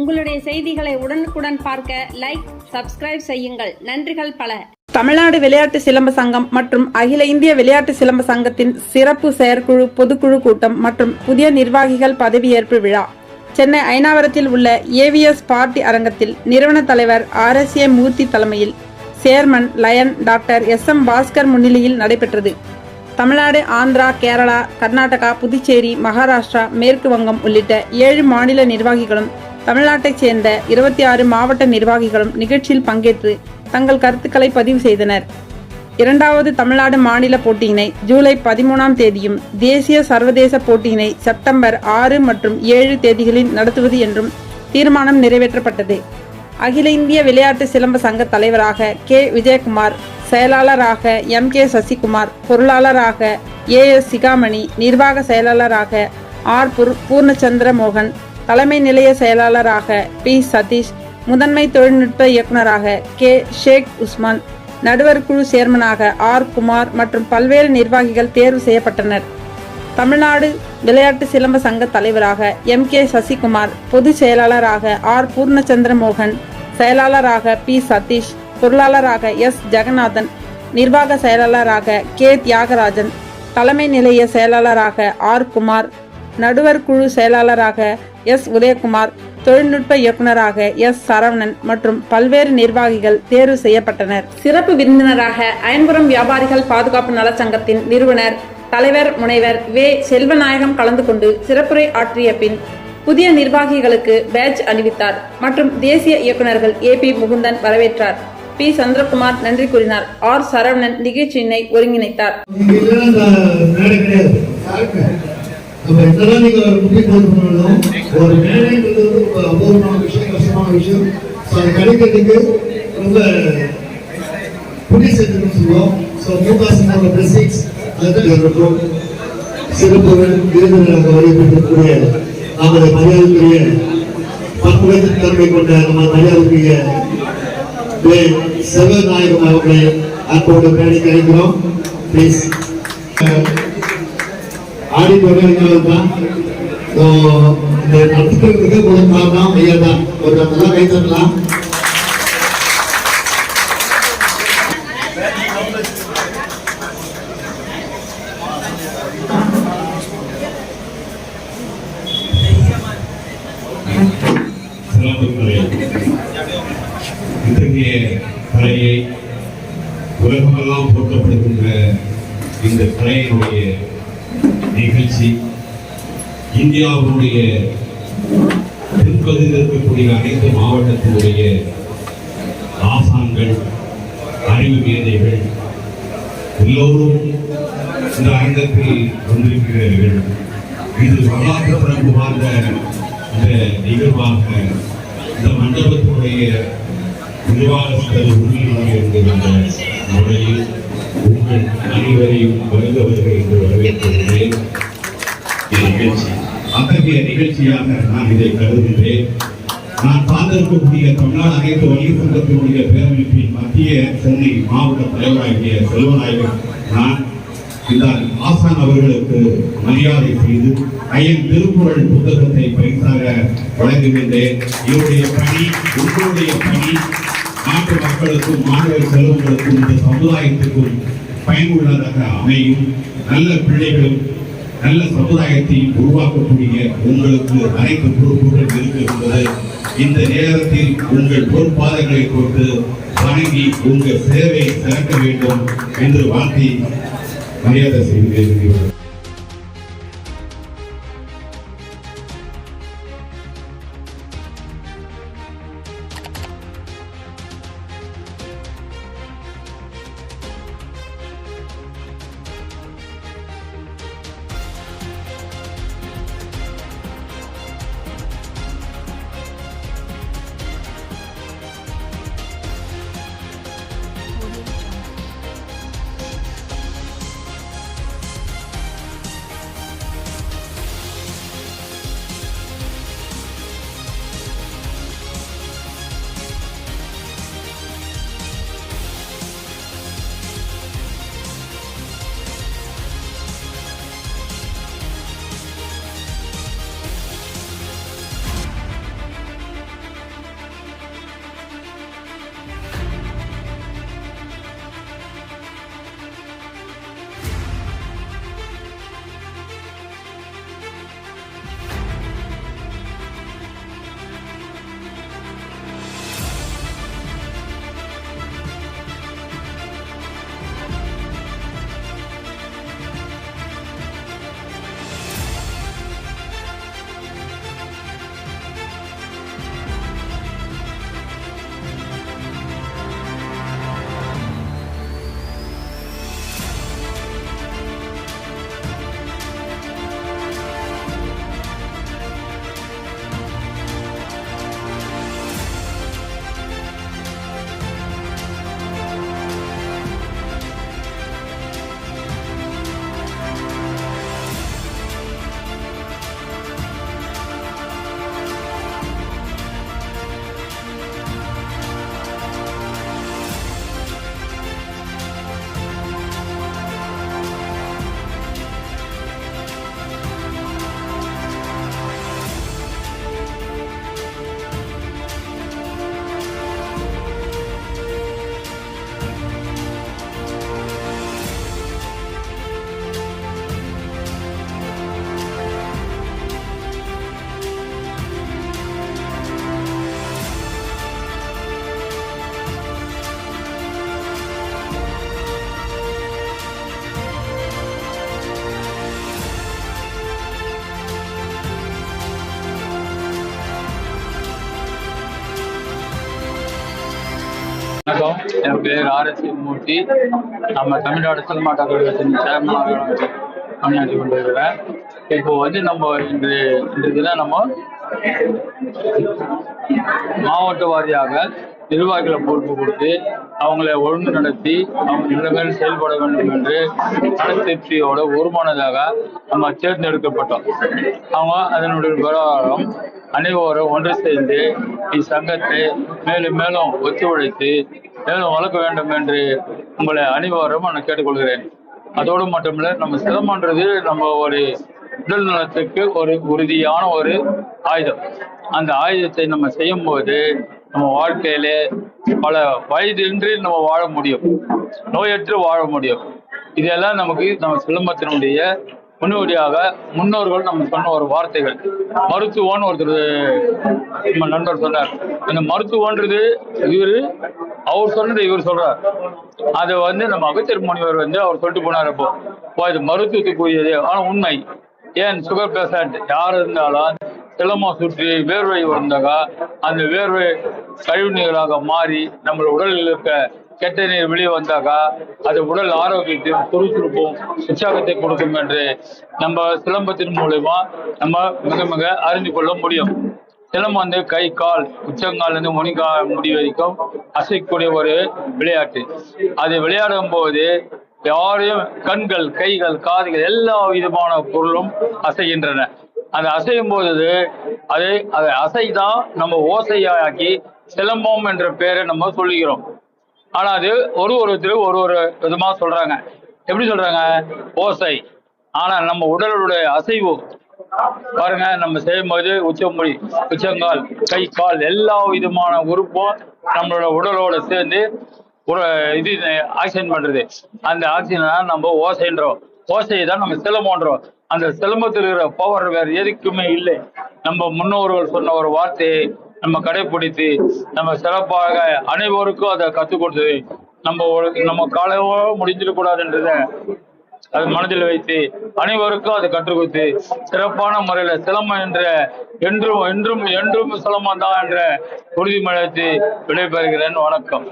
உங்களுடைய செய்திகளை உடனுக்குடன் பார்க்க லைக் சப்ஸ்கிரைப் செய்யுங்கள். நன்றிகள் பல. தமிழ்நாடு விளையாட்டு சிலம்ப சங்கம் மற்றும் அகில இந்திய விளையாட்டு சிலம்ப சங்கத்தின் சிறப்பு செயற்குழு பொதுக்குழு கூட்டம் மற்றும் புதிய நிர்வாகிகள் பதவியேற்பு விழா. சென்னை ஐநாவரத்தில் உள்ள ஏவிஎஸ் பார்ட்டி அரங்கத்தில் நிறுவன தலைவர் ஆர் எஸ் ஏ மூர்த்தி தலைமையில் chairman lion doctor S M Bhaskar முன்னிலையில் நடைபெற்றது. தமிழ்நாடு ஆந்திரா கேரளா கர்நாடகா புதுச்சேரி மகாராஷ்டிரா மேற்கு வங்கம் உள்ளிட்ட ஏழு மாநில நிர்வாகிகளும் தமிழ்நாட்டைச் சேர்ந்த இருபத்தி ஆறு மாவட்ட நிர்வாகிகளும் நிகழ்ச்சியில் பங்கேற்று தங்கள் கருத்துக்களை பதிவு செய்தனர். இரண்டாவது தமிழ்நாடு மாநில போட்டியினை ஜூலை பதிமூணாம் தேதியும் தேசிய சர்வதேச போட்டியினை செப்டம்பர் ஆறு மற்றும் ஏழு தேதிகளில் நடத்துவது என்றும் தீர்மானம் நிறைவேற்றப்பட்டது. அகில இந்திய விளையாட்டு சிலம்ப சங்க தலைவராக கே. விஜயகுமார் செயலாளராக எம். கே. சசிகுமார் பொருளாளராக ஏ. எஸ். சிகாமணி நிர்வாக செயலாளராக ஆர். பூர்ணச்சந்திர மோகன் தலைமை நிலைய செயலாளராக பி. சதீஷ் முதன்மை தொழில்நுட்ப இயக்குநராக கே. ஷேக் உஸ்மான் நடுவர் குழு சேர்மனாக ஆர். குமார் மற்றும் பல்வேறு நிர்வாகிகள் தேர்வு செய்யப்பட்டனர். தமிழ்நாடு விளையாட்டு சிலம்ப சங்க தலைவராக எம். கே. சசிகுமார் பொதுச் செயலாளராக ஆர். பூர்ணச்சந்திர மோகன் செயலாளராக பி. சதீஷ் பொருளாளராக எஸ். ஜெகநாதன் நிர்வாக செயலாளராக கே. தியாகராஜன் தலைமை நிலைய செயலாளராக ஆர். குமார் நடுவர் குழு செயலாளராக எஸ் உதயகுமார் தொழில்நுட்ப இயக்குநராக எஸ் சரவணன் மற்றும் பல்வேறு நிர்வாகிகள் தேர்வு செய்யப்பட்டனர். சிறப்பு விருந்தினராக அயன்புரம் வியாபாரிகள் பாதுகாப்பு நலச்சங்கத்தின் நிறுவனர் தலைவர் முனைவர் வே. செல்வநாயகம் கலந்து கொண்டு சிறப்புரை ஆற்றிய பின் புதிய நிர்வாகிகளுக்கு பேட்ஜ் அணிவித்தார் மற்றும் தேசிய இயக்குநர்கள் ஏ. பி. முகுந்தன் வரவேற்றார். பி. சந்திரகுமார் நன்றி கூறினார். ஆர். சரவணன் நிகழ்ச்சியினை ஒருங்கிணைத்தார். நீங்க இல்லைன்னா நீங்க ஒரு முக்கியத்துவம் பண்ணணும் ஒரு ரொம்ப அபூர்வமான விஷயம் கஷ்டமான விஷயம். ஸோ அது கிடைக்கிறதுக்கு ரொம்ப புண்ணிய சேர்த்துன்னு சொல்லுவோம். ஸோ மூகாசனோட பிளஸிங்ஸ் அதுதான் இருக்கும் சிறப்பு விருதுகளாக வழிபட்டிருக்கக்கூடிய நமது மரியாதைக்குரிய பன்முகத்து தன்மை கொண்ட நம்ம மரியாதைக்குரிய செல்வநாயகம் அவர்களை அன்போடு மேடைக்கு ப்ளீஸ் ஆடி தொடங்குகிறது இந்த நடத்துக்கிறதுக்கு ஒரு காரணம் ஐயா தான். ஒரு நல்லா கை இத்தகைய கலையை உலகமெல்லாம் போற்றப்படுகின்ற இந்த கலையினுடைய நிகழ்ச்சி இந்தியாவுடைய தென்பகுதியில் இருக்கக்கூடிய அனைத்து மாவட்டத்தினுடைய ஆசான்கள் அறிவு மேதைகள் எல்லோரும் இந்த அரங்கத்தில் வந்திருக்கிறார்கள் இது வரலாற்று சிறப்பு வாய்ந்த இந்த நிகழ்வாக இந்த மண்டபத்தினுடைய நிர்வாகஸ்தர் உறுதியாக என்கின்ற முறையில் உங்கள் அனைவரையும் வருந்தவர்கள் என்று வரவேற்கிறேன். நிகழ்ச்சி அத்தகைய நிகழ்ச்சியாக நான் இதை கருதுகிறேன். நான் பார்த்திருக்கக்கூடிய தமிழ்நாடு அனைத்து வணிக சங்கத்தினுடைய பேரமைப்பின் மத்திய சென்னை மாவட்ட தலைவராகிய செல்வநாயகன் நான் இதால் ஆசான் அவர்களுக்கு மரியாதை செய்து ஐயன் திருக்குறள் புத்தகத்தை பரிசாக வழங்குகின்றேன். இவருடைய பணி உங்களுடைய பணி நாட்டு மக்களுக்கும் மாணவ செல்வங்களுக்கும் இந்த சமுதாயத்துக்கும் பயனுள்ளதாக அமையும். நல்ல பிள்ளைகளும் நல்ல சமுதாயத்தை உருவாக்கக்கூடிய உங்களுக்கு அனைத்து பொறுப்புகள் இருக்கிறது இந்த நேரத்தில் உங்கள் பொறுப்பாளர்களை கொண்டு வணங்கி உங்கள் சேவை திறக்க வேண்டும் என்று வாழ்த்தி மரியாதை செய்கிறேன் வணக்கம். என் பேர் ஆர்எஸ் மூர்த்தி. நம்ம தமிழ்நாடு சினிமா கழகத்தின் சேர்மனாக பணியாற்றி கொண்டிருக்கிறேன். இப்போ வந்து நம்ம இன்று இன்று தினம் நம்ம மாவட்ட வாரியாக நிர்வாகிகளை பொறுப்பு கொடுத்து அவங்களை ஒழுங்கு நடத்தி அவங்க இனிமேல் செயல்பட வேண்டும் என்று மனத்திருப்தியோட ஒருமானதாக நம்ம தேர்ந்தெடுக்கப்பட்டோம். அவங்க அதனுடைய விவகாரம் அனைவரும் ஒன்று சேர்ந்து இச்சங்கத்தை மேலும் மேலும் ஒத்துழைத்து மேலும் வளர்க்க வேண்டும் என்று உங்களை அனைவரும் நான் கேட்டுக்கொள்கிறேன். அதோடு மட்டுமில்ல நம்ம சிரமன்றது நம்ம ஒரு உடல் நலத்துக்கு ஒரு உறுதியான ஒரு ஆயுதம். அந்த ஆயுதத்தை நம்ம செய்யும் போது நம்ம வாழ்க்கையில பல வயதின்றி நம்ம வாழ முடியும். நோயற்று வாழ முடியும். இதெல்லாம் நமக்கு நம்ம சிலம்பத்தினுடைய முன்னோடியாக முன்னோர்கள் நம்ம சொன்ன ஒரு வார்த்தைகள். மருத்துவம்னு ஒருத்தர் நம்ம நண்பர் சொன்னார். அந்த மருத்துவன்றது இவர் அவர் சொன்னதை இவர் சொல்றார். அதை வந்து நம்ம அகத்தியர் முனிவர் வந்து அவர் சொல்லிட்டு போனார் அப்போ. இப்போ இது மருத்துவத்துக்குரியது. ஆனால் உண்மை. ஏன் சுகர் பேஷண்ட் யார் இருந்தாலும் சிலமா சுற்றி வேர்வை வந்தாக்கா அந்த வேர்வை கழிவு நீராக மாறி நம்ம உடலில் இருக்க கெட்ட நீர் வெளியே வந்தாக்கா அது உடல் ஆரோக்கியத்தையும் சுறுசுறுப்பும் உற்சாகத்தை கொடுக்கும் என்று நம்ம சிலம்பத்தின் மூலயமா நம்ம மிக மிக அறிந்து கொள்ள முடியும். சிலம்பம் வந்து கை கால் உச்சங்கால் இருந்து முனிகா முடி வரைக்கும் அசைக்கக்கூடிய ஒரு விளையாட்டு. அது விளையாடும் போது யாரையும் கண்கள் கைகள் காதுகள் எல்லா விதமான பொருளும் அசைகின்றன. அந்த அசையும் போது அதை அதை அசைதான் நம்ம ஓசையாக்கி சிலம்பம் என்ற பெயரை நம்ம சொல்லுகிறோம். ஆனா அது ஒரு ஒருத்தர் ஒரு ஒரு விதமா சொல்றாங்க. எப்படி சொல்றாங்க? ஓசை. ஆனா நம்ம உடலுடைய அசைவு. பாருங்க நம்ம செய்யும்போது உச்சமொழி உச்சங்கால் கை கால் எல்லா விதமான உறுப்பும் நம்மளோட உடலோட சேர்ந்து ஒரு இது ஆக்சிஜன் பண்றது. அந்த ஆக்சிஜனை நம்ம ஓசைன்றோம். ஓசையை தான் நம்ம சிலம்பன்றோம். அந்த சிலம்பத்தில் இருக்கிற பவர் வேறு எதுக்குமே இல்லை. நம்ம முன்னோர்கள் சொன்ன ஒரு வார்த்தையை நம்ம கடைபிடித்து நம்ம சிறப்பாக அனைவருக்கும் அதை கற்றுக் கொடுத்தது நம்ம நம்ம காலையோ முடிஞ்சிடக்கூடாதுன்றத அது மனதில் வைத்து அனைவருக்கும் அதை கற்றுக் கொடுத்து சிறப்பான முறையில சிலம்பம் என்ற என்றும் என்றும் என்றும் சிலம்பம் தான் என்ற உறுதிமொழித்து விடைபெறுகிறேன். வணக்கம்.